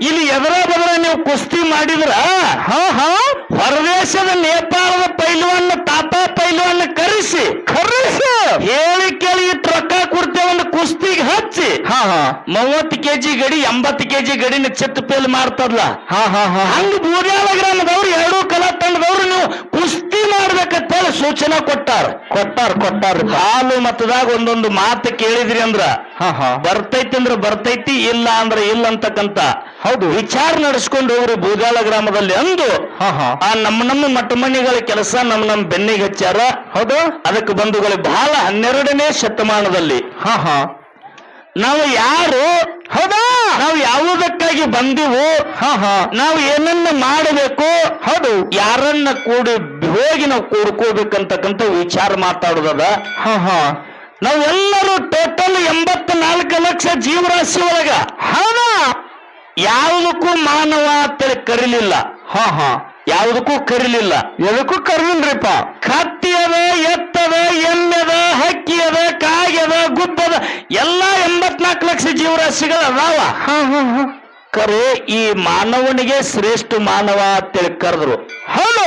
ಇಲ್ಲಿ ಎದರ ಬದಲ ನೀವು ಕುಸ್ತಿ ಮಾಡಿದ್ರ ಹಾ ಹಾ. ಹೊರದೇಶದ ನೇಪಾಳದ ಪೈಲುವನ್ನ ತಾತ ಪೈಲುವನ್ನ ಕರೆಸಿ. ಕರೆಸಿ. ಹೇಳಿ ಕೇಳಿ ಟ್ರಕ್ಕ ರೊಕ್ಕ ಒಂದು ಕುಸ್ತಿಗೆ ಹಚ್ಚಿ. ಹಾ ಹಾ. ಮೂವತ್ತು ಕೆಜಿ ಗಡಿ ಎಂಬತ್ತು ಕೆಜಿ ಗಡಿನ ಚಿತ್ತ ಪೇಲ್ ಮಾಡ್ತದ್ಲ ಹಾ ಹಾ ಹಾ ಹಂಗ ಬೂದ್ಯಾಳ ಗ್ರಾಮದವ್ರು ಎರಡೂ ಕಲಾ ತಂಡದವ್ರು ನೀವು ಕುಸ್ತಿ ಮಾಡ್ಬೇಕಂತೇಳಿ ಸೂಚನೆ ಕೊಟ್ಟಾರ. ಕೊಟ್ಟಾರ ಕೊಟ್ಟಾರ ಹಾಲು ಮತದಾಗ ಒಂದೊಂದು ಮಾತು ಕೇಳಿದ್ರಿ ಅಂದ್ರ ಬರ್ತೈತಿ ಅಂದ್ರ ಬರ್ತೈತಿ ಇಲ್ಲ ಅಂದ್ರ ಇಲ್ಲ ಅಂತಕ್ಕಂತ ಹೌದು. ವಿಚಾರ ನಡೆಸ್ಕೊಂಡು ಹೋಗ್ರಿ ಭೂಜಾಳ ಗ್ರಾಮದಲ್ಲಿ ಅಂದು ಆ ನಮ್ಮ ನಮ್ಮ ಮಠ ಮಣಿಗಳ ಕೆಲಸ ನಮ್ಮ ನಮ್ಮ ಬೆನ್ನಿಗೆ ಹಚ್ಚಾರ. ಹೌದು. ಅದಕ್ಕೆ ಬಂಧುಗಳು ಬಹಳ ಹನ್ನೆರಡನೇ ಶತಮಾನದಲ್ಲಿ. ನಾವು ಯಾರು ಹೌದಾ? ನಾವು ಯಾವುದಕ್ಕಾಗಿ ಬಂದಿವು ನಾವು ಏನನ್ನ ಮಾಡಬೇಕು ಹೌದು. ಯಾರನ್ನ ಕೂಡಿ ಹೋಗಿ ನಾವು ಕೂಡ್ಕೋಬೇಕಂತಕ್ಕಂಥ ವಿಚಾರ ಮಾತಾಡೋದದ? ನಾವೆಲ್ಲರೂ ಟೋಟಲ್ ಎಂಬತ್ತ ನಾಲ್ಕು ಲಕ್ಷ ಜೀವರಾಶಿ ಒಳಗ. ಹೌದಾ? ಯಾವುದಕ್ಕೂ ಮಾನವ ಅಂತೇಳಿ ಕರೀಲಿಲ್ಲ. ಹಾ ಹಾ. ಯಾವುದಕ್ಕೂ ಕರೀಲಿಲ್ಲ. ಎದಕ್ಕೂ ಕರೀಲ್ರಿಪ್ಪ ಕತ್ತಿ ಎತ್ತದ ಎಲ್ಲದ ಎಮ್ಮೆದ ಹಕ್ಕಿ ಅದ ಕಾಗೆದ ಗುಬ್ಬದ ಎಲ್ಲ ಎಂಬತ್ನಾಲ್ಕು ಜೀವರ ಸಿಗಲ್ಲ ಹಾ ಹಾ ಹಾ. ಕರೆ ಈ ಮಾನವನಿಗೆ ಶ್ರೇಷ್ಠ ಮಾನವ ಅಂತೇಳಿ ಕರೆದ್ರು. ಹೌದು.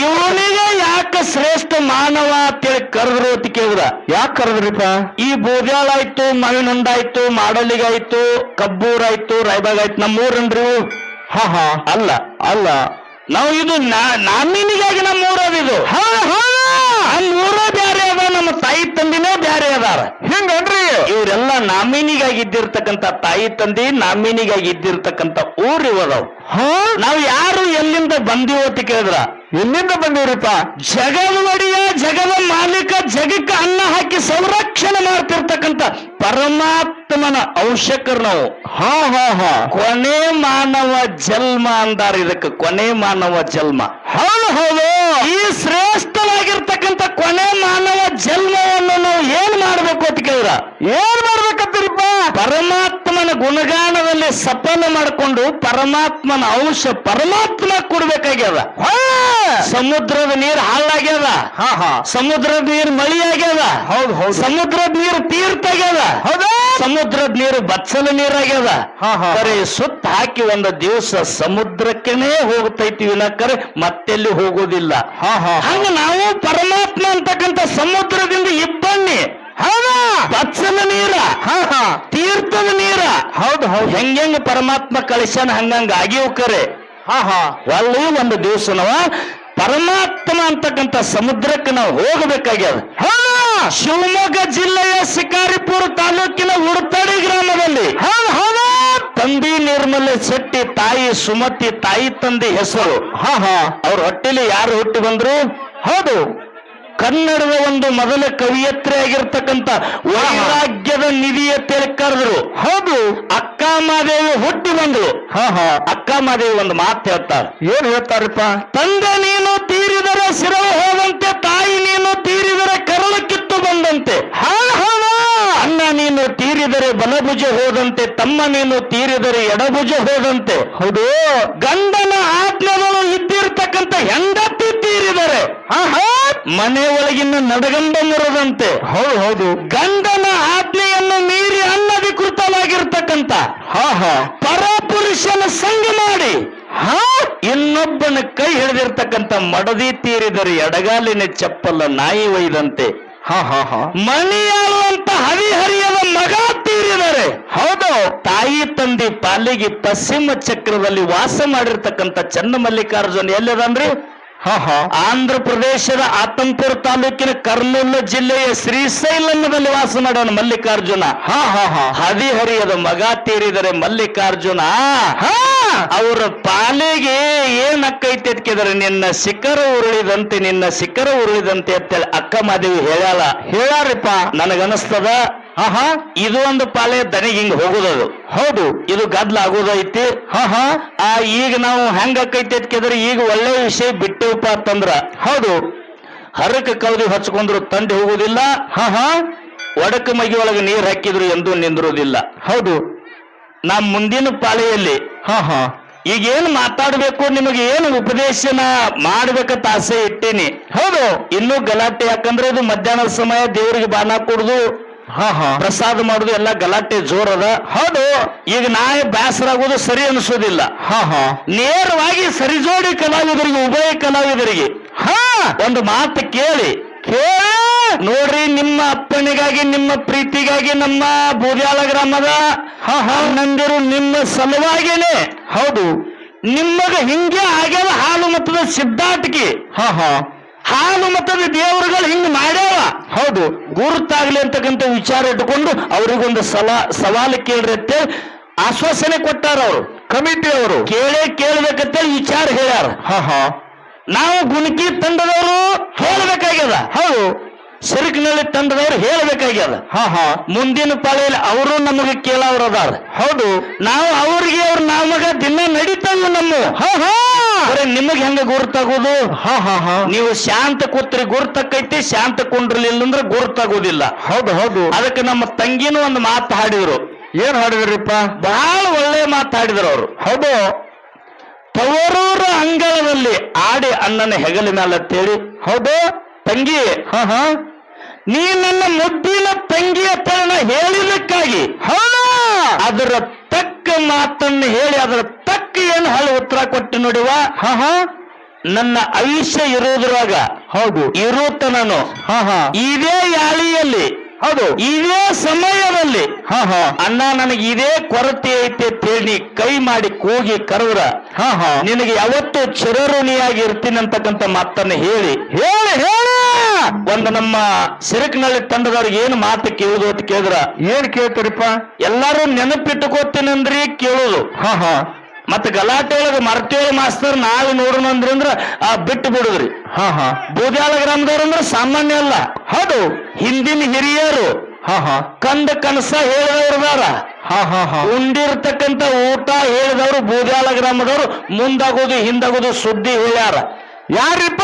ಇವನಿಗೆ ಯಾಕೆ ಶ್ರೇಷ್ಠ ಮಾನವ ಅಂತೇಳಿ ಕರೆದ್ರು ಅಂತ ಕೇಳಿದ್ರ? ಯಾಕೆ ಕರೆದ್ರಿಪ್ಪ? ಈ ಬೂದ್ಯಾಳ ಆಯ್ತು ಮಾವಿನ ಹಣ್ಣಾಯ್ತು ಮಾಡಲಿಗಾಯ್ತು ಕಬ್ಬೂರಾಯ್ತು ರಾಯಬಾಗ್ ಆಯ್ತು ನಮ್ಮೂರನ್ರಿ ಊರನ್ರಿ ಹಾ ಹಾ. ಅಲ್ಲ ಅಲ್ಲ. ನಾವು ಇದು ನಾ- ನಾಮಿನಿಗಾಗಿ ನಮ್ಮ ಊರದಿದು ಹೌದು ಹೌದು ನಮ್ಮ ಊರ ಬ್ಯಾರೆ ನಮ್ಮ ತಾಯಿ ತಂದಿನೇ ಬ್ಯಾರೆ ಅದಾರ. ಹಿಂಗನ್ರಿ? ಇವರೆಲ್ಲ ನಾಮಿನಿಗಾಗಿ ಇದ್ದಿರ್ತಕ್ಕಂಥ ತಾಯಿ ತಂದಿ ನಾಮಿನಿಗಾಗಿ ಇದ್ದಿರ್ತಕ್ಕಂಥ ಊರ್ ಇವದವ್ ನಾವು ಯಾರು ಎಲ್ಲಿಂದ ಬಂದೀವಿ ಅಂತ ಕೇಳಿದ್ರ? ಎಲ್ಲಿಂದ ಬಂದಿವ್ರಿಪ್ಪ ಜಗವಡಿಯ ಒಡೆಯ ಜಗದ ಮಾಲೀಕ ಜಗಕ್ಕೆ ಅನ್ನ ಹಾಕಿ ಸಂರಕ್ಷಣೆ ಮಾಡ್ತಿರ್ತಕ್ಕಂಥ ಪರಮಾತ್ಮನ ಅವಶ್ಯಕರು ನಾವು. ಹಾ ಹಾ ಹಾ. ಕೊನೆ ಮಾನವ ಜನ್ಮ ಅಂದಾರ ಇದಕ್ಕೆ ಕೊನೆ ಮಾನವ ಜನ್ಮ. ಹೌದು ಹೌದು. ಈ ಶ್ರೇಷ್ಠವಾಗಿರ್ತಕ್ಕಂಥ ಕೊನೆ ಮಾನವ ಜನ್ಮವನ್ನು ನಾವು ಏನ್ ಮಾಡ್ಬೇಕು ಅಂತ ಕೇಳಿದ್ರ? ಏನ್ ಮಾಡ್ಬೇಕಂತೀರಿಪ್ಪ? ಪರಮಾತ್ಮನ ಗುಣಗಾನದಲ್ಲಿ ಸಫಲ ಮಾಡಿಕೊಂಡು ಪರಮಾತ್ಮನ ಅಂಶ ಪರಮಾತ್ಮ ಕೊಡ್ಬೇಕಾಗ್ಯದ. ಸಮುದ್ರದ ನೀರ್ ಹಾಳಾಗ್ಯದ. ಸಮುದ್ರದ ನೀರ್ ಮಳಿ ಆಗ್ಯದ ಹೌದು ಹೌದು. ಸಮುದ್ರದ ನೀರು ತೀರ್ಥ ಆಗ್ಯದ ಹೌದಾ. ಸಮುದ್ರದ ನೀರು ಬಚ್ಚಲ ನೀರಾಗ್ಯದ. ಕರೆ ಸುತ್ತ ಹಾಕಿ ಒಂದು ದಿವಸ ಸಮುದ್ರಕ್ಕೇನೆ ಹೋಗ್ತೈತಿ ವಿನಕರೆ ಮತ್ತೆಲ್ಲಿ ಹೋಗೋದಿಲ್ಲ. ಹಂಗ ನಾವು ಪರಮಾತ್ಮ ಅಂತಕ್ಕಂಥ ಸಮುದ್ರದಿಂದ ಇಬ್ಬಣ್ಣಿ. ಹೌದಾ. ಬಚ್ಚಲ ನೀರ. ತೀರ್ಥದ ನೀರ. ಹೌದು ಹೌದು. ಹೆಂಗೆಂಗ ಪರಮಾತ್ಮ ಕಳಿಸ್ಯಾನ ಹಂಗಂಗ ಆಗಿವ್ ಕರೆ. ಒಳ್ಳೆ ಒಂದು ದಿವಸ ನಾವ ಪರಮಾತ್ಮ ಅಂತಕ್ಕಂಥ ಸಮುದ್ರಕ್ಕೆ ನಾವು ಹೋಗಬೇಕಾಗ್ಯದ. ಶಿವಮೊಗ್ಗ ಜಿಲ್ಲೆಯ ಶಿಕಾರಿಪುರ ತಾಲೂಕಿನ ಉಡ್ತಡಿ ಗ್ರಾಮದಲ್ಲಿ. ತಂದಿ ನಿರ್ಮಲ ಶೆಟ್ಟಿ ತಾಯಿ ಸುಮತಿ ತಾಯಿ ತಂದೆ ಹೆಸರು. ಹಾ ಹಾ. ಅವ್ರ ಹೊಟ್ಟೆಲಿ ಯಾರು ಹುಟ್ಟಿ ಬಂದ್ರು? ಹೌದು. ಕನ್ನಡದ ಒಂದು ಮೊದಲ ಕವಿಯತ್ರಿ ಆಗಿರ್ತಕ್ಕಂಥ ವೈರಾಗ್ಯದ ನಿಧಿಯ ಕರೆದ್ರು ಹೌದು. ಅಕ್ಕ ಮಾದೇವಿ ಹುಟ್ಟಿ ಬಂದಳು. ಹಾ ಹಾ. ಅಕ್ಕ ಮಾದೇವಿ ಒಂದು ಮಾತು ಹೇಳ್ತಾರೆ ಏನು ಹೇಳ್ತಾರಪ್ಪ? ತಂದೆ ನೀನು ತೀರಿದರೆ ಶಿರವು ಹೋದಂತೆ ತಾಯಿ ನೀನು ತೀರಿದರೆ ಕರಳು ಕಿತ್ತು ಬಂದಂತೆ. ಅಣ್ಣ ನೀನು ತೀರಿದರೆ ಬಲಭುಜ ಹೋದಂತೆ ತಮ್ಮ ನೀನು ತೀರಿದರೆ ಎಡಭುಜ ಹೋದಂತೆ. ಹೌದು. ಗಂಡನ ಆತ್ಮಗಳು ಇದ್ದಿರ್ತಕ್ಕಂಥ ಹೆಂಡತಿ ಹಾ ಮನೆ ಒಳಗಿನ ನಡಗಂಬ ಮುರದಂತೆ ಹೌದು ಹೌದು. ಗಂಡನ ಆಜ್ಞೆಯನ್ನು ಮೀರಿ ಅನಧಿಕೃತವಾಗಿರ್ತಕ್ಕಂಥ ಪರಪುರುಷನ ಸಂಗ ಮಾಡಿ ಹಾ. ಇನ್ನೊಬ್ಬನ ಕೈ ಹಿಡಿದಿರ್ತಕ್ಕಂಥ ಮಡದಿ ತೀರಿದರೆ ಎಡಗಾಲಿನ ಚಪ್ಪಲ ನಾಯಿ ಒಯ್ದಂತೆ ಹಾ ಹಾ ಹಾ. ಮಣಿಯಾಳುವಂತ ಹರಿಹರಿಯದ ಮಗ ತೀರಿದರೆ ಹೌದು. ತಾಯಿ ತಂದೆ ಪಾಲಿಗೆ ಪಶ್ಚಿಮ ಚಕ್ರದಲ್ಲಿ ವಾಸ ಮಾಡಿರ್ತಕ್ಕಂಥ ಚನ್ನಮಲ್ಲಿಕಾರ್ಜುನ ಎಲ್ಲಿದಂದ್ರಿ ಆಂಧ್ರ ಪ್ರದೇಶದ ಆತಂಪುರ ತಾಲೂಕಿನ ಕರ್ನೂಲು ಜಿಲ್ಲೆಯ ಶ್ರೀಶೈಲಂಗದಲ್ಲಿ ವಾಸ ಮಾಡೋನು ಮಲ್ಲಿಕಾರ್ಜುನ. ಹಾ ಹಾ ಹಾ. ಹದಿಹರಿಯದ ಮಗ ತೀರಿದರೆ ಮಲ್ಲಿಕಾರ್ಜುನ. ಹಾ. ಅವರ ಪಾಲಿಗೆ ಏನಕ್ಕೈತೆ ಕೇಳಿದ್ರೆ ನಿನ್ನ ಶಿಖರ ಉರುಳಿದಂತೆ ನಿನ್ನ ಶಿಖರ ಉರುಳಿದಂತೆ ಅಂತೇಳಿ ಅಕ್ಕ ಮಾದೇವಿ ಹೇಳಲ್ಲ ಹೇಳಾರಿಪ್ಪ ನನಗನಸ್ತದ ಹಾ ಹಾ ಇದು ಒಂದು ಪಾಲೆ ದನಿಗೆ ಹಿಂಗ್ ಹೋಗುದದು. ಹೌದು. ಇದು ಗದ್ಲ ಆಗೋದೈತಿ ಹಾ ಹಾ ಆ ಈಗ ನಾವು ಹೆಂಗ ಆಕೈತಿ ಈಗ ಒಳ್ಳೆ ವಿಷಯ ಬಿಟ್ಟೆವಪ್ಪ ಅಂತಂದ್ರ ಹೌದು. ಹರಕ ಕವದಿ ಹಚ್ಕೊಂಡ್ರು ತಂಡಿ ಹೋಗುದಿಲ್ಲ. ಹಾ ಹಾ ಒಡಕ ಮಗಿ ಒಳಗೆ ನೀರು ಹಾಕಿದ್ರು ಎಂದು ನಿಂದಿರುವುದಿಲ್ಲ ಹೌದು. ನಾ ಮುಂದಿನ ಪಾಳೆಯಲ್ಲಿ ಹಾ ಹಾ ಈಗ ಏನ್ ಮಾತಾಡಬೇಕು ನಿಮಗೆ ಏನು ಉಪದೇಶನ ಮಾಡ್ಬೇಕಂತ ಆಸೆ ಇಟ್ಟೇನಿ. ಹೌದು. ಇನ್ನು ಗಲಾಟೆ ಯಾಕಂದ್ರೆ ಇದು ಮಧ್ಯಾಹ್ನದ ಸಮಯ ದೇವರಿಗೆ ಬಾಣ ಕೊಡುದು. ಪ್ರಸಾದ ಮಾಡುದು ಎಲ್ಲ ಗಲಾಟೆ ಜೋರದ. ಹೌದು. ಈಗ ನಾಯಿ ಬ್ಯಾಸರ ಆಗುದು ಸರಿ ಅನಿಸೋದಿಲ್ಲ. ಹಾ ಹಾ. ನೇರವಾಗಿ ಸರಿಜೋಡಿ ಕಲಾವಿದರಿಗೆ ಉಭಯ ಕಲಾವಿದರಿಗೆ. ಹಾ. ಒಂದು ಮಾತು ಕೇಳಿ. ಕೇಳಿ. ನೋಡ್ರಿ ನಿಮ್ಮ ಅಪ್ಪನಿಗಾಗಿ ನಿಮ್ಮ ಪ್ರೀತಿಗಾಗಿ ನಮ್ಮ ಬೂದ್ಯಾಳ ಗ್ರಾಮದ ಹಾ ಹಾ. ಅಣ್ಣಂದಿರು ನಿಮ್ಮ ಸಲುವಾಗಿನೇ. ಹೌದು. ನಿಮ್ಮಗ ಹಿಂಗೆ ಆಗ್ಯಾವ ಹಾಲು ಮತದ ಸಿದ್ಧಾಟಿಕೆ ಹಾ ಹಾ. ಹಾಲು ಮತದ ದೇವರುಗಳು ಹಿಂಗ್ ಮಾಡ್ಯಾವ? ಹೌದು ಗುರುತಾಗ್ಲಿ ಅಂತಕ್ಕಂಥ ವಿಚಾರ ಇಟ್ಟುಕೊಂಡು ಅವರಿಗೊಂದು ಸಲಾ ಸವಾಲು ಕೇಳ್ರಿ ಅಂತೇಳಿ ಆಶ್ವಾಸನೆ ಕೊಟ್ಟಾರ ಅವರು. ಕಮಿಟಿ ಅವರು. ಕೇಳೇ ಕೇಳ್ಬೇಕಂತೇಳಿ ವಿಚಾರ ಹೇಳ್ಯಾರ. ಹಾ ಹಾ. ನಾವು ಗುಣಕಿ ತಂಡದವರು ಹೇಳ್ಬೇಕಾಗ್ಯದ. ಹೌದು. ಸಿರುಕಿನಲ್ಲಿ ತಂಡದವರು ಹೇಳ್ಬೇಕಾಗ್ಯದ. ಹಾ ಹಾ. ಮುಂದಿನ ಪಾಳೆಯಲ್ಲಿ ಅವರು ನಮಗೆ ಕೇಳೋರು ಅದಾರ. ಹೌದು. ನಾವು ಅವ್ರಿಗೆ ಅವ್ರ ನಾಮಗ ದಿನ ನಡೀತಾವ ನಮ್ಮ. ಹಾ ಹಾ. ನಿಮಗೆ ಹೆಂಗ ಗುರುತಾಗೋದು? ಹಾ ಹಾ ಹಾ. ನೀವು ಶಾಂತ ಕೂತ್ರಿ ಗುರುತಕ್ಕೈತಿ ಶಾಂತ ಕುಂಡ್ರಲಿಲ್ಲ ಅಂದ್ರೆ ಗುರುತಾಗೋದಿಲ್ಲ. ಹೌದು ಹೌದು. ಅದಕ್ಕೆ ನಮ್ಮ ತಂಗಿನೂ ಒಂದು ಮಾತು ಹಾಡಿದ್ರು. ಏನ್ ಹಾಡಿದ್ರಿಪ್ಪ? ಬಹಳ ಒಳ್ಳೆ ಮಾತು ಹಾಡಿದ್ರು ಅವರು. ಹೌದು. ತವರೂರ ಅಂಗಳದಲ್ಲಿ ಆಡಿ ಅಣ್ಣನ ಹೆಗಲ ಮೇಲೆ ತೇಳಿ ಹೌದು. ತಂಗಿ ಹ ಹಾ. ನೀ ನನ್ನ ಮುದ್ದಿನ ತಂಗಿಯ ಅಂತ ಹೇಳಿದಕ್ಕಾಗಿ ಹೌದು. ಅದರ ತಕ್ಕ ಮಾತನ್ನು ಹೇಳಿ ಅದರ ತಕ್ಕ ಏನು ಹಳೆ ಉತ್ತರ ಕೊಟ್ಟು ನೋಡುವ? ಹಾ ಹಾ. ನನ್ನ ಆಯುಷ್ಯ ಇರೋದ್ರಾಗ ಹೌದು. ಇರುತ್ತನನು. ನಾನು ಹಾ. ಇದೇ ಯಾಳಿಯಲ್ಲಿ ಹೌದು. ಇದೇ ಸಮಯದಲ್ಲಿ ಹಾ ಹಾ. ಅಣ್ಣ ನನಗೆ ಇದೇ ಕೊರತೆ ಐತೆ ತೇಳಿ ನೀ ಕೈ ಮಾಡಿ ಕೂಗಿ ಕರವ್ರ ಹಾ ಹಾ. ನಿನಗೆ ಯಾವತ್ತು ಚಿರಋಣಿಯಾಗಿ ಇರ್ತೀನಿ ಅಂತಕ್ಕಂಥ ಮಾತನ್ನ ಹೇಳಿ. ಹೇಳಿ ಹೇಳಿ. ಒಂದು ನಮ್ಮ ಸಿರಕ್ನಳ್ಳಿ ತಂಡದವ್ರಿಗೆ ಏನು ಮಾತು ಕೇಳುದು ಅಂತ ಕೇಳಿದ್ರ? ಏನ್ ಕೇಳ್ತೀರಿಪ್ಪ? ಎಲ್ಲರೂ ನೆನಪಿಟ್ಟುಕೋತೀನಂದ್ರಿ ಕೇಳುದು. ಹಾ ಹಾ. ಮತ್ತೆ ಗಲಾಟೆ ಒಳಗೆ ಮರ್ತೇಳ ಮಾಸ್ತರ್ ನಾಳೆ ನೋಡೋಣ ಅಂದ್ರಿ ಅಂದ್ರ ಆ ಬಿಟ್ಟು ಬಿಡುದ್ರಿ. ಹಾ ಹಾ. ಬೂದ್ಯಾಳ ಗ್ರಾಮದವ್ರ ಅಂದ್ರೆ ಸಾಮಾನ್ಯ ಅಲ್ಲ. ಹೌದು. ಹಿಂದಿನ ಹಿರಿಯರು ಹಾ ಹಾ. ಕಂದ ಕನಸ ಹೇಳಿದವ್ರದಾರ ಉಂಡಿರ್ತಕ್ಕಂತ ಹಾ ಹಾ ಉಂಡಿರ್ತಕ್ಕಂಥ ಊಟ ಹೇಳಿದವರು ಬೂದ್ಯಾಳ ಗ್ರಾಮದವರು ಮುಂದಾಗೋದು ಹಿಂದಾಗೋದು ಸುದ್ದಿ ಹೇಳ್ಯಾರ. ಯಾರಿಪ್ಪ?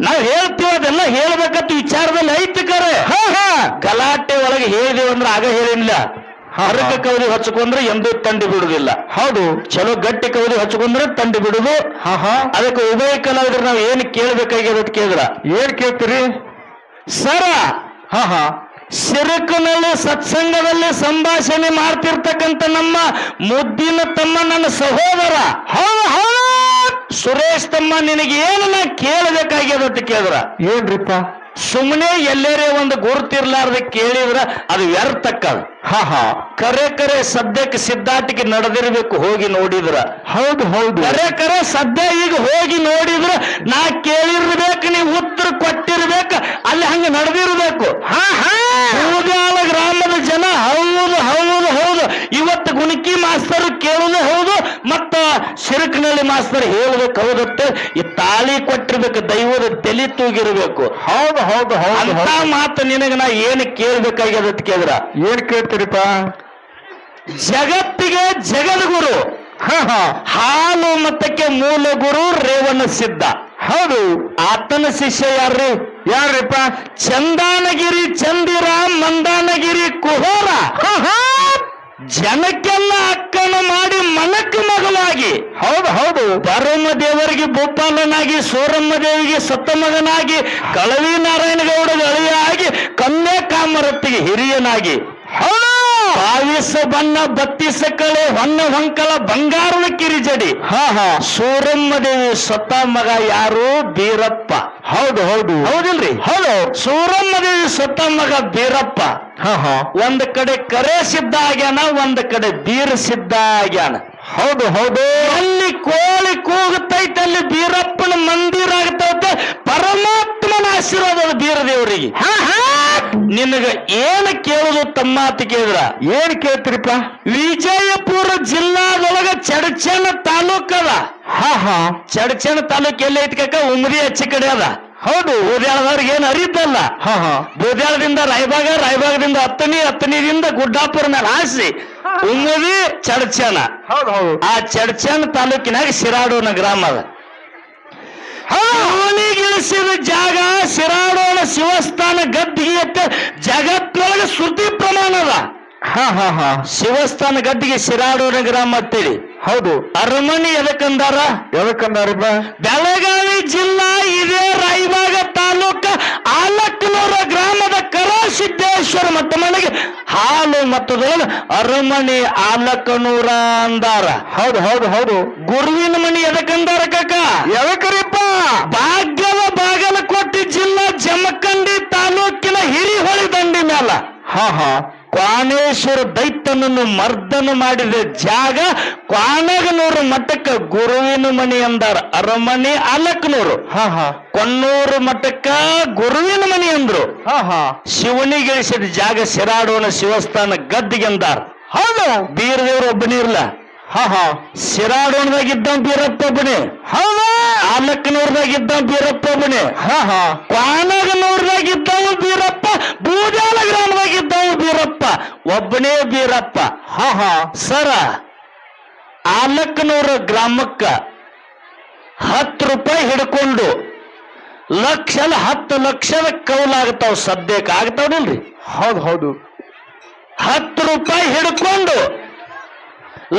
ನಾವ್ ಹೇಳ್ತೀವಿ ಅದೆಲ್ಲ ಹೇಳ್ಬೇಕಂತ ವಿಚಾರದಲ್ಲಿ ಐತಿ ಕರೆ. ಹಾ ಹಾ. ಗಲಾಟೆ ಒಳಗೆ ಹೇಳಿದೇವಂದ್ರ ಅಂದ್ರೆ ಆಗ ಹೇಳಿಲ್ಲ ಹರಕ ಕವದಿ ಹಚ್ಕೊಂಡ್ರೆ ಎಂದೂ ತಂಡಿ ಬಿಡುದಿಲ್ಲ ಹೌದು. ಚಲೋ ಗಟ್ಟಿ ಕವದಿ ಹಚ್ಕೊಂಡ್ರೆ ತಂಡಿ ಬಿಡುದು ಹಾ ಹಾ. ಅದಕ್ಕೆ ಉಭಯ ಕಲಾವಿದ್ರೆ ನಾವು ಏನು ಕೇಳ್ಬೇಕಾಗಿರೋದ್ ಕೇಳಿದ್ರ? ಏನ್ ಕೇಳ್ತೀರಿ? ಸರ ಹಾ ಹಾ. ಸಿರುಕಿನಲ್ಲಿ ಸತ್ಸಂಗದಲ್ಲಿ ಸಂಭಾಷಣೆ ಮಾಡ್ತಿರ್ತಕ್ಕಂಥ ನಮ್ಮ ಮುದ್ದಿನ ತಮ್ಮ ನನ್ನ ಸಹೋದರ. ಹೌದು ಹೌದು ಸುರೇಶ್ ತಮ್ಮ ನಿನಗೆ ಏನು ನಾ ಕೇಳಬೇಕಾಗಿದೆ ಅಂತ ಕೇಳಿದ್ರ? ಏನ್ರಿಪ್ಪ? ಸುಮ್ಮನೆ ಎಲ್ಲರೇ ಒಂದು ಗುರುತಿರ್ಲಾರ್ದ ಕೇಳಿದ್ರ ಅದು ವ್ಯರ್ಥಕ್ಕದ. ಹಾ ಹಾ. ಕರೆ ಕರೆ ಸದ್ಯಕ್ಕೆ ಸಿದ್ಧಾಟಿಗೆ ನಡೆದಿರ್ಬೇಕು ಹೋಗಿ ನೋಡಿದ್ರ. ಹೌದು ಹೌದು. ಕರೆ ಕರೆ ಸದ್ಯ ಈಗ ಹೋಗಿ ನೋಡಿದ್ರ ನಾ ಕೇಳಿರ್ಬೇಕು ನೀವು ಉತ್ತರ ಕೊಟ್ಟಿರ್ಬೇಕು ಅಲ್ಲಿ ಹಂಗ ನಡೆದಿರ್ಬೇಕು. ಹಾ ಹಾ. ಬೂದ್ಯಾಳ ಗ್ರಾಮದ ಜನ ಹೌದು ಹೌದು ಹೌದು. ಇವತ್ತು ಗುಣಕಿ ಮಾಸ್ತರ್ ಕೇಳುದು ಹೌದು ಮತ್ತ ಸಿರುಕಿನಲ್ಲಿ ಮಾಸ್ತರ್ ಹೇಳ್ಬೇಕು ಹೌದತ್ತೆ. ಈ ತಾಳಿ ಕೊಟ್ಟಿರ್ಬೇಕು ದೈವದ ತಲೆ ತೂಗಿರ್ಬೇಕು. ಹೌದು ಹೌದು ಹೌದು ಮಾತು ನಿನಗೆ ನಾ ಏನು ಕೇಳ್ಬೇಕಾಗ್ಯದ ಕೇಳಿದ್ರ? ಏನ್ ಕೇಳ್ತೀರಿಪ್ಪ ಜಗತ್ತಿಗೆ ಜಗದ್ಗುರು ಹಾ ಹಾ. ಹಾಲು ಮತಕ್ಕೆ ಮೂಲ ಗುರು ರೇವಣ ಸಿದ್ಧ. ಹೌದು. ಆತನ ಶಿಷ್ಯ ಯಾರ್ರಿ? ಯಾರ್ರಿಪ್ಪ? ಚಂದಾನಗಿರಿ ಚಂದಿರ ಮಂದಾನಗಿರಿ ಕುಹೋರ. ಹಾ ಹಾ. ಜನಕ್ಕೆಲ್ಲ ಅಕ್ಕನ ಮಾಡಿ ಮನಕ್ಕೆ ಮಗನಾಗಿ. ಹೌದು ಹೌದು. ಬರಮ್ಮ ದೇವರಿಗೆ ಭೂಪಾಲನಾಗಿ ಸೋರಮ್ಮ ದೇವಿಗೆ ಸತ್ತ ಮಗನಾಗಿ ಕಳವಿ ನಾರಾಯಣಗೌಡಗೆ ಅಳಿಯಾಗಿ ಕನ್ಯಾ ಕಾಮರತ್ತಿಗೆ ಹಿರಿಯನಾಗಿ. ಬಾವಿಸ ಬಣ್ಣ ಬತ್ತಿಸಕಳೆ ಹೊನ್ನ ಹೊಂಕಲ ಬಂಗಾರದ ಕಿರಿಜಡಿ. ಹಾ ಹಾ. ಸೂರಮ್ಮ ದೇವಿ ಸತ್ತ ಮಗ ಯಾರು? ಬೀರಪ್ಪ. ಹೌದು ಹೌದು. ಹೌದಿಲ್ರಿ? ಹೌದು. ಸೂರಮ್ಮ ದೇವಿ ಸತ್ತ ಮಗ ಬೀರಪ್ಪ. ಹಾ ಹಾ. ಒಂದ್ ಕಡೆ ಕರೆ ಸಿದ್ಧ ಆಗ್ಯಾನ ಒಂದ್ ಕಡೆ ಬೀರ ಸಿದ್ಧ ಆಗ್ಯಾನ. ಹೌದು ಹೌದು. ಅಲ್ಲಿ ಕೋಳಿ ಕೂಗುತ್ತೈತೆ ಅಲ್ಲಿ ಬೀರಪ್ಪನ ಮಂದಿರ ಆಗ್ತೈತೆ. ಪರಮಾತ್ಮನ ಆಶೀರ್ವಾದ ಅದು ಬೀರ ದೇವರಿಗೆ. ಹಾ ಹಾ. ನಿನಗ ಏನ್ ಕೇಳುದು ತಮ್ಮ ಅಂತ ಕೇಳಿದ್ರ? ಏನ್ ಕೇಳ್ತೀರಿಪ್ಪ? ವಿಜಯಪುರ ಜಿಲ್ಲಾದೊಳಗ ಚಡಚಣ ತಾಲೂಕದ ಹಾ ಹಾ. ಚಡಚನ ತಾಲೂಕ್ ಎಲ್ಲಿ ಐತಿ ಕಾಕ? ಉಮರಿ ಹಚ್ಚಿ ಕಡೆ ಅದ. ಹೌದು. ಬೂದ್ಯಾಳದವ್ರಿಗೆ ಏನ್ ಅರಿದ್ದಲ್ಲ ಹಾ ಹಾ. ಬೂದ್ಯಾಳದಿಂದ ರಾಯಬಾಗ ರಾಯಬಾಗದಿಂದ ಹತ್ತನಿ ಹತ್ತನಿದಿಂದ ಗುಡ್ಡಾಪುರ ಮೇಲೆ ಹಾಸಿ ಉಮ್ಮದಿ ಚಡಚನ. ಆ ಚಡಚನ ತಾಲೂಕಿನಾಗ ಶಿರಾಡೋನ ಗ್ರಾಮ ಅದ. ಶಿವನಿಗಿಳಿಸಿದ ಜಾಗ ಶಿರಾಡೋಣ ಶಿವಸ್ಥಾನ ಗದ್ದಿಗೆ ಅಂತ ಜಗತ್ತಿನೊಳಗೆ ಶ್ರುತಿ ಪ್ರಮಾಣ ಅದ. ಹಾ ಹಾ ಹಾ. ಶಿವಸ್ಥಾನ ಗದ್ದಿಗೆ ಶಿರಾಡೋಣ ಗ್ರಾಮ ಅಂತೇಳಿ ಹೌದು. ಅರಮನೆ ಎದಕ್ಕಂದಾರ ಎದಕ್ಕಂದಾರಪ್ಪ ಬೆಳಗಾವಿ ಜಿಲ್ಲಾ ಇದೇ ರಾಯಬಾಗ ತಾಲೂಕ ಆಲಕ್ಕನೂರ ಗ್ರಾಮದ ಕರ ಮಟ್ಟ ಮನೆಗೆ ಹಾಲು ಮತ್ತು ಅರಮನೆ ಆಲಕನೂರ ಅಂದಾರ. ಹೌದು ಹೌದು ಹೌದು. ಗುರುವಿನ ಮನೆ ಎದಕ್ಕಂದಾರ ಕಾಕ? ಎದಕರಿಪ್ಪ ಭಾಗ್ಯವ ಬಾಗಲಕೋಟೆ ಜಿಲ್ಲಾ ಜಮಖಂಡಿ ತಾಲೂಕಿನ ಹಿರಿಹೊಳಿ ದಂಡಿ ಮ್ಯಾಲ. ಹಾ ಹಾ. ಕ್ವಾಣೇಶ್ವರ ದೈತ್ಯನನ್ನು ಮರ್ದನ ಮಾಡಿದ ಜಾಗ ಕ್ವಾನಗನೂರು ಮಠಕ್ಕೆ ಗುರುವಿನ ಮನೆ ಅಂದಾರ. ಅರಮನೆ ಅಲಕ್ನೂರು ಹಾ ಹಾ. ಕೊನ್ನೂರು ಮಠಕ್ಕ ಗುರುವಿನ ಮನೆ ಅಂದ್ರು. ಹಾ ಹಾ. ಶಿವನಿಗಿಳಿಸಿದ ಜಾಗ ಶಿರಾಡೋಣ ಶಿವಸ್ಥಾನ ಗದ್ದಿಗೆ ಅಂದಾರ. ಹೌದು? ಬೀರದೇವ್ರು ಒಬ್ಬನೇ ಇರ್ಲ. ಹಾ ಹಾ. ಶಿರಾಡೋಣದಾಗ ಇದ್ದ ಬೀರಪ್ಪ ಒಬ್ಬನೇ. ಹೌದು? ಆಲಕ್ನೂರ್ದಾಗ ಇದ್ದ ಬೀರಪ್ಪ ಒಬ್ಬನೇ. ಹಾ ಹಾ. ಕ್ವಾನಗನೂರ್ದಾಗ ಇದ್ದವ ಬೀರಪ್ಪ. ಬೂದ್ಯಾಲ ಗ್ರಾಮದಾಗ ಇದ್ದವ ಬೀರಪ್ಪ ಒಬ್ಬನೇ ಬೀರಪ್ಪ. ಹಾ ಹಾ. ಸರ ಆಲಕ್ಕನೂರ ಗ್ರಾಮಕ್ಕ ಹತ್ತು ರೂಪಾಯಿ ಹಿಡ್ಕೊಂಡು ಲಕ್ಷ ಅಲ್ಲ ಹತ್ತು ಲಕ್ಷದ ಕೌಲಾಗ್ತಾವ ಸದ್ಯಕ್ಕೆ ಆಗ್ತಾವಲ್ರಿ ಹೌದು ಹೌದು. ಹತ್ತು ರೂಪಾಯಿ ಹಿಡ್ಕೊಂಡು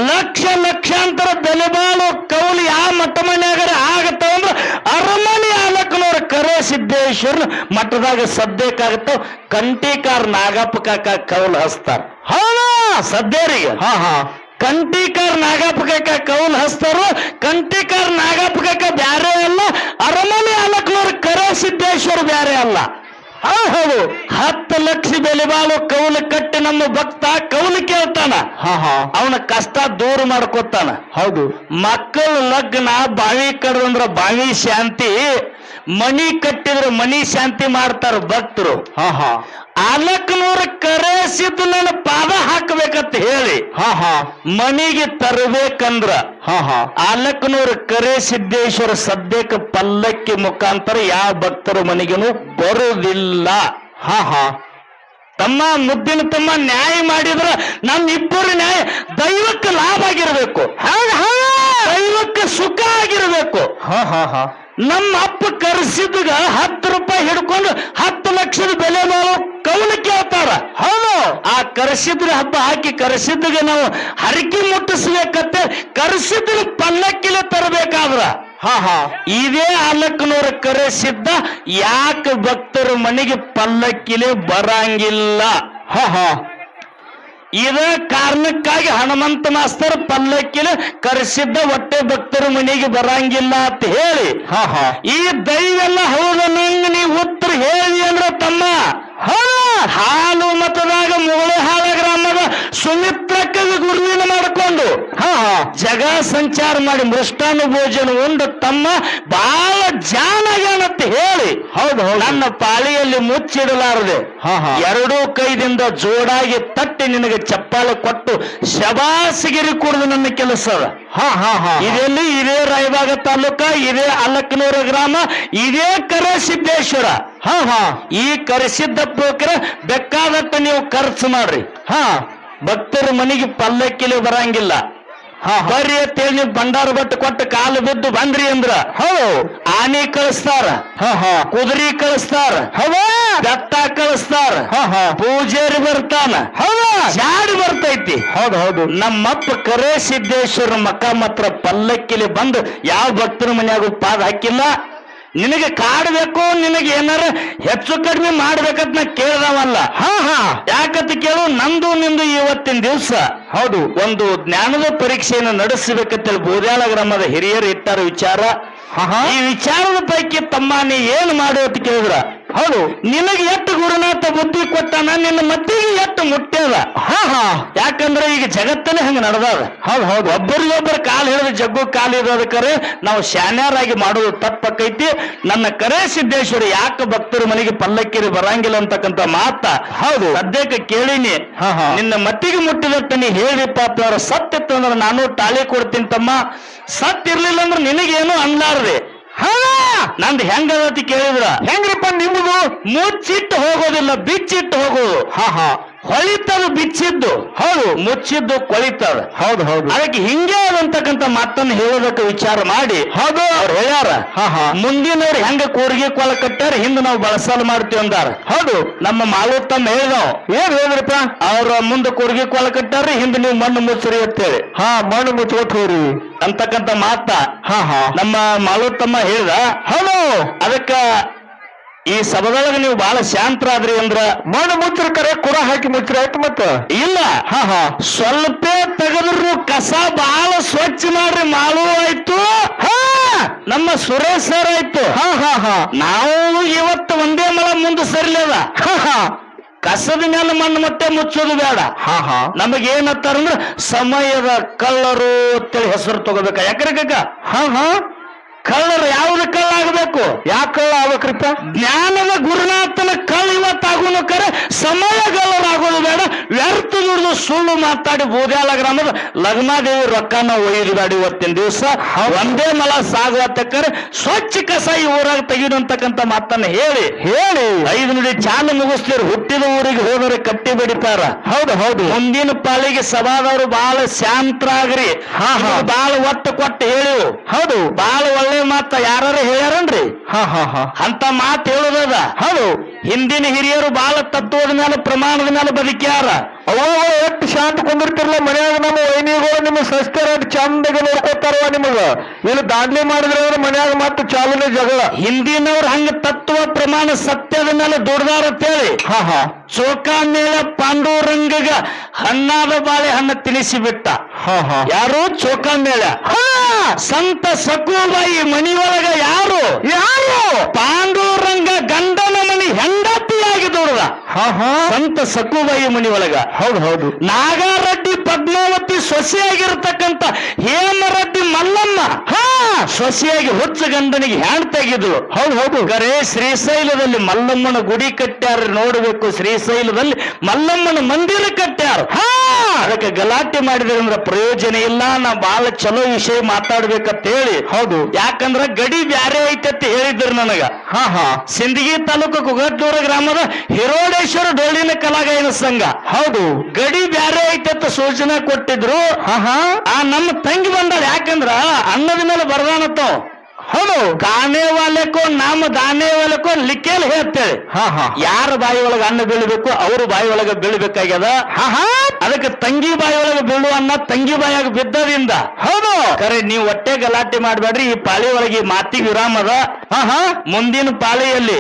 ಲಕ್ಷ ಲಕ್ಷಾಂತರ ಬೆಲೆ ಬಾಳೋ ಕೌಲು ಯಾವ ಮಟ್ಟ ಮನ್ಯಾಗರ ಆಗತ್ತಾವ ಅಂದ್ರೆ ಅರಮನೆ ಆಲಕ್ಕನವ್ರ ಕರೆ ಸಿದ್ದೇಶ್ವರ ಮಠದಾಗ ಸದ್ಯಕ್ಕಾಗತ್ತಾವ ಕಂಟಿಕಾರ್ ನಾಗಪ್ಪ ಕಾಕ ಕೌಲ್ ಹಸ್ತಾರ ಹೌದಾ? ಸದ್ದೇರಿ ಹಾ ಹಾ. ಕಂಟಿಕಾರ್ ನಾಗಪ್ಪ ಕಾಕ ಕೌಲ್ ಹಸ್ತಾರು ಕಂಟಿಕಾರ್ ನಾಗಪ್ಪ ಕಾಕ ಬ್ಯಾರೆ ಅಲ್ಲ ಅರಮನೆ ಅಲಕ್ನವ್ರ ಕರೆ ಸಿದ್ದೇಶ್ವರ ಬ್ಯಾರೆ ಅಲ್ಲ. ಹೌದು ಹೌದು. ಹತ್ತು ಲಕ್ಷ ಬೆಲೆ ಬಾಳು ಕೌಲು ಕಟ್ಟಿ ನಮ್ಮ ಭಕ್ತ ಕೌಲು ಕೇಳ್ತಾನ. ಹಾ ಹಾ. ಅವನ ಕಷ್ಟ ದೂರ ಮಾಡ್ಕೊತಾನ. ಹೌದು. ಮಕ್ಕಳ ಲಗ್ನ ಬಾವಿ ಕಡ್ದಂದ್ರ ಬಾವಿ ಶಾಂತಿ ಮನಿ ಕಟ್ಟಿದ್ರು ಮನಿ ಶಾಂತಿ ಮಾಡ್ತಾರ ಭಕ್ತರು. ಹಾ ಹಾ. ಅಲಕ್ನೂರ ಕರೆ ನನ್ನ ಪಾದ ಹಾಕ್ಬೇಕಂತ ಹೇಳಿ. ಹಾ ಹಾ. ಮನಿಗೆ ತರಬೇಕಂದ್ರ ಹಾ ಹಾ. ಆಲಕ್ಕನೂರ ಕರೆ ಸಿದ್ದೇಶ್ವರ ಸದ್ಯಕ್ಕೆ ಪಲ್ಲಕ್ಕಿ ಮುಖಾಂತರ ಯಾವ ಭಕ್ತರು ಮನೆಗೇನು ಬರುವುದಿಲ್ಲ ಹಾ ಹಾ. ತಮ್ಮ ಮುದ್ದಿನ ತಮ್ಮ ನ್ಯಾಯ ಮಾಡಿದ್ರ ನಮ್ ಇಬ್ಬರು ನ್ಯಾಯ ದೈವಕ್ಕೆ ಲಾಭ ಆಗಿರ್ಬೇಕು. ದೈವಕ್ಕೆ ಸುಖ ಆಗಿರ್ಬೇಕು. ಹಾ ಹಾ ಹಾ. ನಮ್ಮ ಅಪ್ಪ ಕರೆಸಿದ್ಗ ಹತ್ತು ರೂಪಾಯಿ ಹಿಡ್ಕೊಂಡು ಹತ್ತು ಲಕ್ಷದ ಬೆಲೆ ನಾವು ಕವಲು ಕೇಳ್ತಾರ. ಹೌದು. ಆ ಕರೆಸಿದ್ರ ಹಬ್ಬ ಹಾಕಿ ಕರೆಸಿದ್ದಾಗ ನಾವು ಹರಕೆ ಮುಟ್ಟಿಸ್ಬೇಕತ್ತೆ ಕರೆಸಿದ್ರ ಪಲ್ಲಕ್ಕಿಲೆ ತರಬೇಕಾದ್ರ. ಹಾ ಹಾ. ಇದೇ ಅಲಕ್ನೂರ ಕರೆಸಿದ್ದ ಯಾಕೆ ಭಕ್ತರ ಮನೆಗೆ ಪಲ್ಲಕ್ಕಿಲೆ ಬರಂಗಿಲ್ಲ? ಹಾ ಹಾ. ಇದ ಕಾರಣಕ್ಕಾಗಿ ಹನುಮಂತ ಮಾಸ್ತರ್ ಪಲ್ಲಕ್ಕಿನ ಕರೆಸಿದ್ದ ಹೊಟ್ಟೆ ಭಕ್ತರು ಮನೆಗೆ ಬರಂಗಿಲ್ಲ ಅಂತ ಹೇಳಿ ಈ ದೈವೆಲ್ಲ ಹೌದ ನಂಗೆ ನೀವು ಉತ್ತರ ಹೇಳಿ ಅಂದ್ರ ತಮ್ಮ. ಹಾಲು. ಮತದಾಗ ಮುಗಳೆ ಹಾಲ ಗ್ರಾಮದ ಸುಮಿತ್ರಕ್ಕ ಗುರುವಿನ ಮಾಡಿಕೊಂಡು ಹಾ ಜಗ ಸಂಚಾರ ಮಾಡಿ ಮೃಷ್ಟಾನು ಭೋಜನ ಉಂಡು ತಮ್ಮ ಬಹಳ ಜಾನಗಾನಂತ ಹೇಳಿ ಹೌದು ನನ್ನ ಪಾಳಿಯಲ್ಲಿ ಮುಚ್ಚಿಡಲಾರದೆ ಎರಡೂ ಕೈದಿಂದ ಜೋಡಾಗಿ ತಟ್ಟಿ ನಿನಗೆ ಚಪ್ಪಾಳೆ ಕೊಟ್ಟು ಶಬಾಸಿಗಿರಿ ಕುಡಿದು ನನ್ನ ಕೆಲಸ ಹಾ ಹಾ ಹಾ ಇದೆಲ್ಲಿ? ಇದೇ ರಾಯಬಾಗ ತಾಲೂಕ ಇದೇ ಅಲಕ್ನೂರ ಗ್ರಾಮ ಇದೇ ಕರಸಿದ್ದೇಶ್ವರ ಹಾ ಹಾ. ಈ ಕರೆಸಿದ್ದಪ್ಪಕ್ರ ಬೆಕ್ಕಾದಟ್ಟ ನೀವು ಖರ್ಚು ಮಾಡ್ರಿ. ಹಾ. ಭಕ್ತರ ಮನೆಗೆ ಪಲ್ಲಕ್ಕಿಲಿ ಬರಂಗಿಲ್ಲ. ಬರ್ರಿ ಅಂತೇಳಿ ನೀವು ಬಂಡಾರ ಬಟ್ಟು ಕೊಟ್ಟು ಕಾಲು ಬಿದ್ದು ಬಂದ್ರಿ ಅಂದ್ರ ಹೌದು. ಆನೆ ಕಳಿಸ್ತಾರ ಕುದುರಿ ಕಳಿಸ್ತಾರ ಬೆಟ್ಟ ಕಳಿಸ್ತಾರ ಪೂಜೆರಿ ಬರ್ತಾನ ಜಾಡಿ ಬರ್ತೈತಿ. ಹೌದು ಹೌದು. ನಮ್ಮಪ್ಪ ಕರೆ ಸಿದ್ದೇಶ್ವರ ಮಕ್ಕ ಮಾತ್ರ ಪಲ್ಲಕ್ಕಿಲಿ ಬಂದು ಯಾವ ಭಕ್ತರ ಮನ್ಯಾಗೂ ಪಾದ ಹಾಕಿಲ್ಲ. ನಿನಗೆ ಕಾಡ್ಬೇಕು ನಿನಗೆ ಏನಾರ ಹೆಚ್ಚು ಕಡಿಮೆ ಮಾಡ್ಬೇಕಂತ ನಾ ಕೇಳ್ದವಲ್ಲ. ಹಾ ಹಾ. ಯಾಕಂತ ಕೇಳು ನಂದು ನಿಂದು ಇವತ್ತಿನ ದಿವಸ. ಹೌದು. ಒಂದು ಜ್ಞಾನದ ಪರೀಕ್ಷೆಯನ್ನು ನಡೆಸಬೇಕಂತೇಳಿ ಬೋದ್ಯಾಳ ಗ್ರಾಮದ ಹಿರಿಯರು ಇಟ್ಟಾರ ವಿಚಾರ. ಈ ವಿಚಾರದ ಪೈಕಿ ತಮ್ಮ ನೀ ಏನ್ ಮಾಡು ಅಂತ ಕೇಳಿದ್ರ. ಹೌದು. ನಿನಗೆ ಎಷ್ಟು ಗುರುನಾಥ ಬುದ್ಧಿ ಕೊಟ್ಟಾನ ನಿನ್ನ ಮತ್ತಿಗೆ ಎಷ್ಟು ಮುಟ್ಟ್ಯದ ಹಾ ಹಾ. ಯಾಕಂದ್ರೆ ಈಗ ಜಗತ್ತನೇ ಹಂಗ ನಡೆದಾದ. ಹೌದು ಹೌದು. ಒಬ್ಬರಿಗೊಬ್ಬರು ಕಾಲು ಹಿಡಿದು ಜಗ್ಗು ಕಾಲು ಇರೋದಕ್ಕರೆ ನಾವು ಶಾನ್ಯಾರಾಗಿ ಮಾಡೋದು ತಪ್ಪಕ್ಕೈತಿ. ನನ್ನ ಕರೆ ಸಿದ್ದೇಶ್ವರ ಯಾಕೆ ಭಕ್ತರು ಮನೆಗೆ ಪಲ್ಲಕ್ಕಿರಿ ಬರಂಗಿಲ್ಲ ಅಂತಕ್ಕಂತ ಮಾತ ಹೌದು. ಸದ್ಯಕ್ಕೆ ಕೇಳಿನಿ. ನಿನ್ನ ಮತ್ತಿಗೆ ಮುಟ್ಟಿದಟ್ಟ ನೀ ಹೇಳಿಪ್ಪ ಅವ್ರ ಸತ್ಯ ಅಂದ್ರೆ ನಾನು ತಾಳಿ ಕೊಡ್ತೀನಿ ತಮ್ಮ. ಸತ್ತಿರ್ಲಿಲ್ಲ ಅಂದ್ರೆ ನಿನಗೇನು ಅನ್ಲಾರ್ದೆ. ನಂದು ಹೆಂಗದತಿ ಕೇಳಿದ್ರ. ಹೆಂಗ್ರಿಪ್ಪ ನಿಮ್ಮದು? ಮುಚ್ಚಿಟ್ಟು ಹೋಗೋದಿಲ್ಲ ಬಿಚ್ಚಿಟ್ಟು ಹೋಗೋದು. ಹಾ ಹಾ. ಹೊಳಿತದು ಬಿಚ್ಚಿದ್ದು. ಹೌದು. ಮುಚ್ಚಿದ್ದು ಕೊಳಿತದ ಹೌದು ಹೌದು. ಅದಕ್ಕೆ ಹಿಂಗೆ ಆದಂತಕ್ಕಂತ ಮಾತನ್ನು ಹೇಳೋದಕ್ಕೆ ವಿಚಾರ ಮಾಡಿ ಹೌದು. ಅವ್ರು ಹೇಳ್ಯಾರ ಹಾ ಹಾ. ಮುಂದಿನವ್ರು ಹೆಂಗ ಕೂರ್ಗಿ ಕೊಲ ಕಟ್ಟಾರ ಹಿಂದೆ ನಾವು ಬಳಸಲು ಮಾಡ್ತೀವಿ ಅಂದಾರ. ಹೌದು. ನಮ್ಮ ಮಾಲೂತಮ್ಮ ಹೇಳಿದವ್ ಏನ್ ಹೇಳಿದ್ರಪ್ಪ? ಅವ್ರ ಮುಂದೆ ಕೂರ್ಗಿ ಕೊಲ ಕಟ್ಟಾರ ಹಿಂದೆ ನೀವು ಮಣ್ಣು ಮುಚ್ಚರಿ ಅಂತೇಳಿ. ಹಾ ಮಣ್ಣು ಮುಚ್ಚಿ ಹೋರಿ ಅಂತಕ್ಕಂಥ ಮಾತ. ಹಾ ಹಾ. ನಮ್ಮ ಮಾಲೂತಮ್ಮ ಹೇಳ್ದ. ಹೌದು. ಅದಕ್ಕ ಈ ಸಭದೊಳಗೆ ನೀವು ಬಹಳ ಶಾಂತರಾದ್ರಿ ಅಂದ್ರ ಮಣ್ಣು ಮುಚ್ಚರ ಕರೆ ಕುಡ ಹಾಕಿ ಮುಚ್ಚ್ರ ಆಯ್ತು ಮತ್ತ? ಇಲ್ಲ. ಹಾ ಹಾ. ಸ್ವಲ್ಪ ತೆಗೆದ್ರು ಕಸ ಬಹಳ ಸ್ವಚ್ಛ ಮಾಡ್ರಿ ಮಾಳು ಆಯ್ತು. ಹಾ. ನಮ್ಮ ಸುರೇಶ್ ಸರ್ ಆಯ್ತು. ಹಾ ಹಾ ಹಾ. ನಾವು ಇವತ್ತು ಒಂದೇ ಮಲ ಮುಂದೆ ಸರಿಲದ. ಹಾ ಹಾ. ಕಸದ ಮೇಲೆ ಮಣ್ಣು ಮತ್ತೆ ಮುಚ್ಚೋದು ಬೇಡ. ಹಾ ಹಾ. ನಮಗೇನತ್ತಾರಂದ್ರ ಸಮಯದ ಕಲ್ಲರು ಅಂತೇಳಿ ಹೆಸರು ತಗೋಬೇಕ? ಯಾಕ್ರೆ ಕಕ್ಕ ಹಾ ಹಾ. ಕಳ್ಳರು ಯಾವ್ದು ಕಳ್ಳ ಆಗ್ಬೇಕು ಯಾಕ ಆಗ್ಬೇಕ್ರಿಪ್ಪ ಜ್ಞಾನದ ಗುರುನಾಥನ ಕಳ್ಳ ಇವತ್ತಾಗೋನು ಕರೆ ಸಮಯ ಗಳ್ಳರಾಗೋದು ಬೇಡ. ವ್ಯರ್ಥ ದುಡ್ದು ಸುಳ್ಳು ಮಾತಾಡಿ ಬೋದ್ಯಾಲ ಗ್ರಾಮದ ಲಗ್ನಾದೇವಿ ರೊಕ್ಕನ ಒಯ್ದು ಬೇಡ ಇವತ್ತಿನ ದಿವಸ. ಒಂದೇ ಮಲ ಸಾಗುವತ್ತಕ್ಕರೆ ಸ್ವಚ್ಛ ಕಸ ಈ ಊರಾಗ ತೆಗೀನು ಅಂತಕ್ಕಂಥ ಮಾತನ್ನ ಹೇಳಿ. ಹೇಳಿ. ಐದು ನುಡಿ ಚಾಲು ಮುಗಿಸ್ತೀರಿ ಹುಟ್ಟಿದ ಊರಿಗೆ ಹೋದರೆ ಕಟ್ಟಿ ಬಿಡಿತಾರ. ಹೌದು ಹೌದು. ಮುಂದಿನ ಪಾಲಿಗೆ ಸಭಾದವರು ಬಹಳ ಶಾಂತರಾಗ್ರಿ. ಬಹಳ ಒಟ್ಟು ಕೊಟ್ಟು ಹೇಳಿವು ಹೌದು. ಬಹಳ ಒಳ್ಳೆ ಮಾತ ಯಾರು ಹೇಳ್ಯಾರನ್ರಿ? ಹಾ ಹಾ ಹಾ. ಅಂತ ಮಾತು ಹೇಳುದದ. ಹೌದು. ಹಿಂದಿನ ಹಿರಿಯರು ಬಾಳ ತತ್ವದ ಮೇಲೆ ಪ್ರಮಾಣದ ಮೇಲೆ ಬದುಕ್ಯಾರ. ಅವಾಗ ಎಷ್ಟು ಶಾಂತ ಕುಂದಿರ್ತಿರ್ಲ ಮನ್ಯಾಗ ನಮ್ಮ ವೈನಿಗಳು ನಿಮ್ಮ ಸಸ್ತರ ಚಂದಗೆ ನೋಡ್ಕೋತಾರವ ನಿಮಗ. ಇಲ್ಲಿ ದಾಂಡ್ಲಿ ಮಾಡಿದ್ರೆ ಮನ್ಯಾಗ ಮತ್ತೆ ಚಾಲನೆ ಜಗಳ. ಹಿಂದಿನವ್ರು ಹಂಗ ತತ್ವ ಪ್ರಮಾಣ ಸತ್ಯದ ಮೇಲೆ ದುಡ್ದಾರ ಅಂತೇಳಿ. ಹಾ ಹಾ. ಚೋಕ ಮೇಲೆ ಪಾಂಡುರಂಗಗ ಹಣ್ಣಾದ ಬಾಳೆ ಹಣ್ಣ ತಿನಿಸಿ ಬಿಟ್ಟ ಯಾರು? ಚೋಕ ಮೇಲೆ ಸಂತ ಸಕುಬಾಯಿ ಮನಿಯೊಳಗ ಯಾರು? ಯಾರು? ಪಾಂಡುರಂಗ ಗಂಡನ ಮನಿ ಹೆಂಡತಿಯಾಗಿ ದೂರದ ಹಾ ಹಾ. ಸಂತ ಸಕುಬಾಯಿ ಮನಿಯೊಳಗ ಹೌದು ಹೌದು. ನಾಗಾರೆಡ್ಡಿ ಪದ್ಮಾವತಿ ಸೊಸೆಯಾಗಿರ್ತಕ್ಕಂಥ ಹೇಮರೆಡ್ಡಿ ಮಲ್ಲಮ್ಮ. ಹಾ. ಸೊಸೆಯಾಗಿ ಹುಚ್ಚ ಗಂಡನಿಗೆ ಹ್ಯಾಂಡ್ ತೆಗೆದ್ರು. ಹೌದು ಹೌದು. ಕರೆ ಶ್ರೀಶೈಲದಲ್ಲಿ ಮಲ್ಲಮ್ಮನ ಗುಡಿ ಕಟ್ಟ್ಯಾರ ನೋಡಬೇಕು. ಶ್ರೀಶೈಲದಲ್ಲಿ ಮಲ್ಲಮ್ಮನ ಮಂದಿರ ಕಟ್ಟ್ಯಾರ. ಹಾ. ಅದಕ್ಕೆ ಗಲಾಟೆ ಮಾಡಿದ್ರೆ ಅಂದ್ರೆ ಪ್ರಯೋಜನ ಇಲ್ಲ ನಾ ಬಹಳ ಚಲೋ ವಿಷಯ ಮಾತಾಡ್ಬೇಕಂತ ಹೇಳಿ ಹೌದು. ಯಾಕಂದ್ರ ಗಡಿ ಬ್ಯಾರೆ ಐತೆ ಅಂತ ಹೇಳಿದ್ರು ನನಗ. ಹಾ ಹಾ. ಸಿಂದಗಿ ತಾಲೂಕು ಕುಗಟ್ನೂರ ಗ್ರಾಮದ ಹಿರೋಡೇಶ್ವರ ಡೋಳಿನ ಕಲಾಗಾಯನ ಸಂಘ. ಹೌದು. ಗಡಿ ಬ್ಯಾರೆ ಐತೆ ಅಂತ ಸೂಚನೆ ಕೊಟ್ಟಿದ್ರು. ಹಾ ಹಾ. ಆ ನಮ್ಮ ತಂಗಿ ಬಂದಾಳ ಯಾಕಂದ್ರ ಅನ್ನದ ಮೇಲೆ ಬರದಾನತ್ತವ್ ಹೌದು. ದಾನೆ ವಾಲೆಕೋ ನಮ್ಮ ದಾನೆ ವಾಲೆಕೋ ಲಿಕ್ಕೇಲ್ ಹೇಳ್ತೇವೆ. ಹಾ ಹಾ. ಯಾರ ಬಾಯಿ ಒಳಗೆ ಅನ್ನ ಬೀಳ್ಬೇಕು ಅವ್ರ ಬಾಯಿ ಒಳಗ ಬೀಳ್ಬೇಕಾಗ್ಯದ? ಹಾ ಹಾ. ಅದಕ್ಕೆ ತಂಗಿ ಬಾಯಿ ಒಳಗ ಬೀಳು ಅನ್ನ ತಂಗಿ ಬಾಯಾಗ ಬಿದ್ದರಿಂದ ಹೌದು. ಕರೆ ನೀವು ಹೊಟ್ಟೆ ಗಲಾಟೆ ಮಾಡಬೇಡ್ರಿ ಈ ಪಾಳಿ ಒಳಗೆ ಈ ಮಾತಿಗೆ ವಿರಾಮದ. ಅದ ಹಾ ಹಾ. ಮುಂದಿನ ಪಾಳಿಯಲ್ಲಿ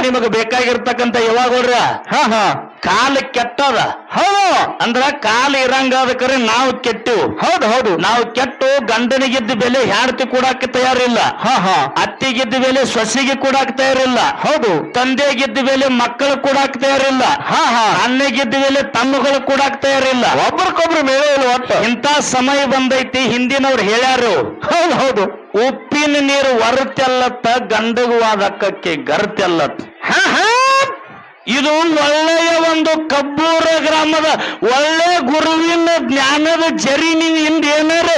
ನಿಮಗೆ ಬೇಕಾಗಿರ್ತಕ್ಕಂತ ಯಾವಾಗ ನೋಡ್ರ ಹಾ ಹಾ. ಕಾಲ ಕೆಟ್ಟದ. ಹೌದು. ಅಂದ್ರ ಕಾಲ ಇರಂಗ ನಾವು ಕೆಟ್ಟಿವು. ಹೌದು ಹೌದು. ನಾವು ಕೆಟ್ಟು ಗಂಡನಿಗಿದ್ದ ಬೆಲೆ ಹೆಂಡತಿ ಕೊಡಾಕ ತಯಾರಿಲ್ಲ. ಹಾ ಹಾ. ಅತ್ತಿಗಿದ್ದ ಬೆಲೆ ಸೊಸಿಗೆ ಕೂಡಕ್ಕೆ ತಯಾರಿಲ್ಲ. ಹೌದು. ತಂದೆಗಿದ್ದ ಬೆಲೆ ಮಕ್ಕಳು ಕೊಡಾಕ ತಯಾರಿಲ್ಲ. ಹಾ ಹಾ. ಅಣ್ಣಗಿದ್ದ ಬೆಲೆ ತಮ್ಮಗಳು ಕೂಡಕ್ಕೆ ತಯಾರಿಲ್ಲ. ಒಬ್ರಿಗೊಬ್ರು ಮೇಲೆ ಇಲ್ಲ ಒಟ್ಟ ಇಂಥ ಸಮಯ ಬಂದೈತಿ ಹಿಂದಿನವ್ರು ಹೇಳ್ಯಾರು. ಹೌದು ಹೌದು. ಉಪ್ಪಿನ ನೀರು ಹೊರತೆಲ್ಲತ್ತ ಗಂಡಗುವಾದಕ್ಕಕ್ಕೆ ಗರ್ತೆಲ್ಲತ್ತ. ಇದು ಒಳ್ಳೆಯ ಒಂದು ಕಬ್ಬೂರ ಗ್ರಾಮದ ಒಳ್ಳೆ ಗುರುವಿನ ಜ್ಞಾನದ ಜರಿ ನೀವು ಹಿಂದೆ ಏನಾರ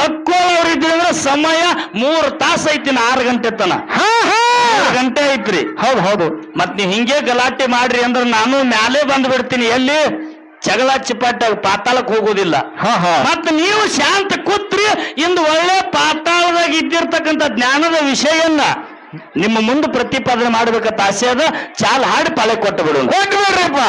ತಕ್ಕೊಳ್ಳೋರಿದ್ರೆ ಅಂದ್ರೆ ಸಮಯ ಮೂರ್ ತಾಸ ಐತಿ ಆರು ಗಂಟೆ ತನ. ಗಂಟೆ ಐತ್ರಿ. ಹೌದು ಹೌದು. ಮತ್ ನೀವು ಹಿಂಗೆ ಗಲಾಟೆ ಮಾಡ್ರಿ ಅಂದ್ರೆ ನಾನು ಮ್ಯಾಲೆ ಬಂದ್ಬಿಡ್ತೀನಿ ಎಲ್ಲಿ? ಜಗಳ ಚಿಪಾಟ ಪಾತಾಳಕ್ ಹೋಗೋದಿಲ್ಲ. ಹಾ ಹಾ. ಮತ್ ನೀವು ಶಾಂತ ಕೂತ್ರಿ ಇಂದು ಒಳ್ಳೆ ಪಾತಾಳದಾಗ ಇದ್ದಿರ್ತಕ್ಕಂಥ ಜ್ಞಾನದ ವಿಷಯನ್ನ ನಿಮ್ಮ ಮುಂದೆ ಪ್ರತಿಪಾದನೆ ಮಾಡ್ಬೇಕಂತ ಆಸೆ ಅದ. ಚಾಲ್ ಹಾಡಿ ಪಾಳೆ ಕೊಟ್ಟು ಬಿಡೋಣ ಕೊಟ್ಟು ಬಿಡ್ರಿಪ್ಪ.